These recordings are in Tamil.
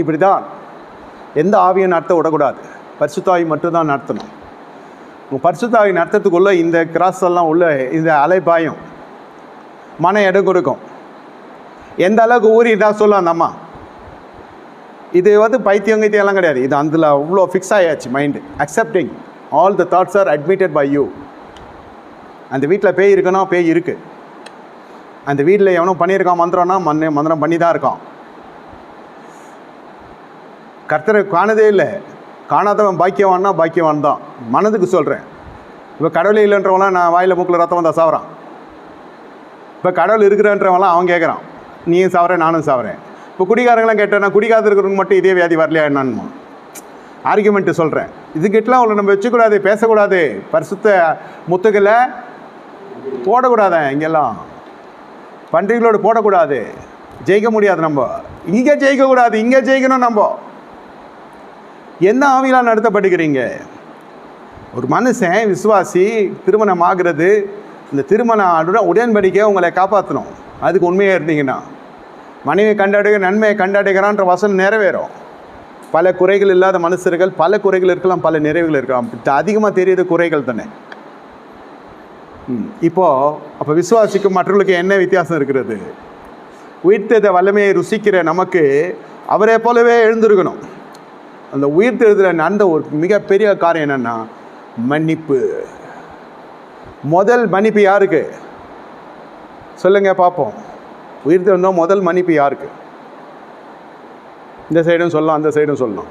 இப்படி தான் எந்த ஆவியை நடத்த விடக்கூடாது. பரிசுத்தாவி மட்டும்தான் நடத்தணும். பரிசுத்தாவி நடத்துறதுக்குள்ளே இந்த கிராஸ் எல்லாம் உள்ள இந்த அலைபாயம் மன இடம் கொடுக்கும். எந்த அளவுக்கு ஊறிட்டா சொல்லும் அந்த அம்மா. இது வந்து பைத்தியம் கைத்தியெல்லாம் கிடையாது. இது அதில் அவ்வளோ fix ஆகியாச்சு mind accepting all the thoughts are admitted by you அந்த வீட்டில் பேய் இருக்குன்னா பேய் இருக்குது அந்த வீட்டில் எவனோ பண்ணியிருக்கான் மந்திரம்னா மண்ண மந்திரம் பண்ணி தான் இருக்கான். கர்த்தரை காணதே இல்லை. காணாதவன் பாக்கியவான்னா பாக்கியவான் தான். மனதுக்கு சொல்கிறேன் இப்போ கடவுளே இல்லைன்றவங்களாம் நான் வாயில் மூக்கில் ரத்தம் வந்தால் சாவறான். இப்போ கடவுள் இருக்கிறன்றவங்களாம் அவன் கேட்குறான் நீயும் சாவறேன் நானும் சாவறேன். இப்போ குடிகாரங்களாம் கேட்டேன் குடிக்காத இருக்கிறவங்க மட்டும் இதே வியாதி வரலையா என்னன்னு ஆர்குமெண்ட்டு சொல்கிறேன் இதுக்கிட்டலாம் அவளை நம்ம வச்சுக்கூடாது பேசக்கூடாது. பரிசுத்த முத்துக்களை போடக்கூடாத இங்கெல்லாம். பன்றிகளோடு போடக்கூடாது. ஜெயிக்க முடியாது நம்ம. இங்கே ஜெயிக்கக்கூடாது இங்கே ஜெயிக்கணும் நம்ம. என்ன ஆவிலாம் நடத்தப்படுகிறீங்க? ஒரு மனுஷன் விசுவாசி திருமணம் ஆகிறது இந்த திருமணம் ஆடுடன் உடன்படிக்கை உங்களை காப்பாற்றணும் அதுக்கு உண்மையாக இருந்தீங்கன்னா மனைவி கண்டாடுக நன்மையை கண்டடைகிறான்ற வசனம் நிறைவேறும். பல குறைகள் இல்லாத மனுஷர்கள் பல குறைகள் இருக்கலாம் பல நிறைவுகள் இருக்கலாம். அதிகமாக தெரியுது குறைகள் தானே. ம். அப்போ விசுவாசிக்கும் மற்றவர்களுக்கு என்ன வித்தியாசம் இருக்கிறது? உயிர்த்த வல்லமையை ருசிக்கிற நமக்கு அவரை போலவே எழுந்திருக்கணும். அந்த உயிர்த்தெழுதல நடந்த ஒரு மிகப்பெரிய காரியம் என்னென்னா மன்னிப்பு. முதல் மன்னிப்பு யாருக்கு? சொல்லுங்க பார்ப்போம் உயிர்த்தெழுந்தோம் முதல் மன்னிப்பு யாருக்கு? இந்த சைடும் சொல்லலாம் அந்த சைடும் சொல்லலாம்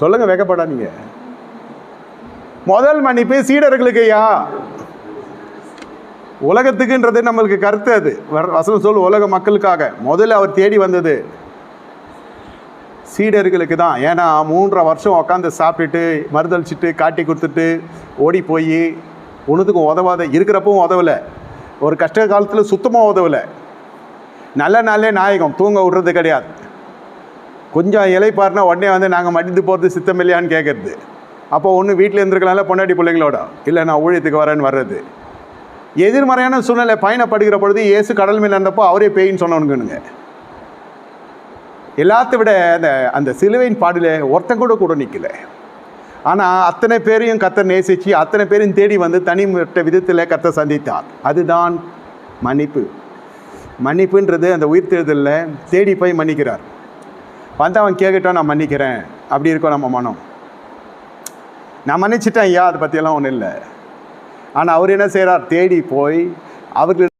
சொல்லுங்க வெக்கப்படாதீங்க முதல் மன்னிப்பு சீடர்களுக்கு ஐயா. உலகத்துக்குன்றது நம்மளுக்கு கருத்து அது. வர- வசனம் சொல் உலக மக்களுக்காக. முதல்ல அவர் தேடி வந்தது சீடர்களுக்கு தான். ஏன்னா மூன்றரை வருஷம் உட்காந்து சாப்பிட்டுட்டு மறுதளிச்சிட்டு காட்டி கொடுத்துட்டு ஓடி போய் ஒன்றுத்துக்கும் உதவாத இருக்கிறப்பவும் உதவலை. ஒரு கஷ்ட காலத்தில் சுத்தமாக உதவலை. நல்ல நாளே நாயகம் தூங்க விடுறது கிடையாது. கொஞ்சம் இலைப்பாருனா உடனே வந்து நாங்கள் மடிந்து போகிறது சித்தம் இல்லையான்னு கேட்குறது அப்போ ஒன்று வீட்டில் இருந்திருக்கலாம்ல பொண்டாட்டி பிள்ளைங்களோட? இல்லை நான் ஊழியத்துக்கு வரேன்னு வர்றது. எதிர்மறையான சூழ்நிலை பயணப்படுகிற பொழுது இயேசு கடல் மேல் இருந்தப்போ அவரே பேயின்னு சொன்னவனுங்கனுங்க எல்லாத்த விட அந்த அந்த சிலுவையின் பாடல ஒருத்தன் கூட கூட நிற்கல ஆனால் அத்தனை பேரையும் கத்தர் நேசித்து அத்தனை பேரையும் தேடி வந்து தனிப்பட்ட விதத்தில் கத்த சந்தித்தார். அதுதான் மன்னிப்பு. மன்னிப்புன்றது அந்த உயிர் தேர்தலில் தேடி போய் மன்னிக்கிறார். வந்து அவன் கேட்கட்டும் நான் மன்னிக்கிறேன். அப்படி இருக்கோம் நம்ம மனம். நான் மன்னிச்சிட்டேன் ஐயா அதை பற்றியெல்லாம் ஒன்றும் இல்லை. ஆனால் அவர் என்ன செய்கிறார் தேடி போய் அவர்கள்